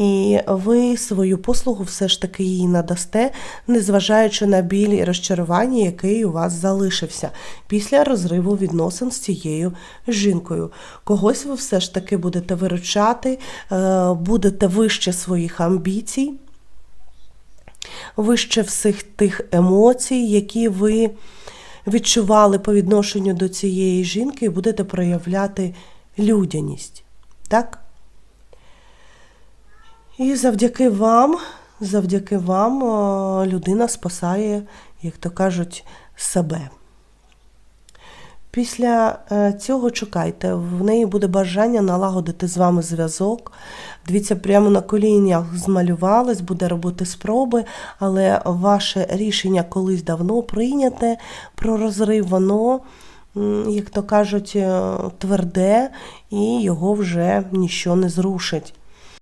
і ви свою послугу все ж таки їй надасте, незважаючи на біль і розчарування, який у вас залишився після розриву відносин з цією жінкою. Когось ви все ж таки будете виручати, е, будете вище своїх амбіцій вище всіх тих емоцій, які ви відчували по відношенню до цієї жінки, і будете проявляти людяність. Так? І завдяки вам, завдяки вам людина спасає, як то кажуть, себе. Після е, цього чекайте, в неї буде бажання налагодити з вами зв'язок. Дивіться, прямо на коліннях змалювалась, буде робити спроби, але ваше рішення колись давно прийняте про розрив, воно, як то кажуть, е, тверде і його вже ніщо не зрушить.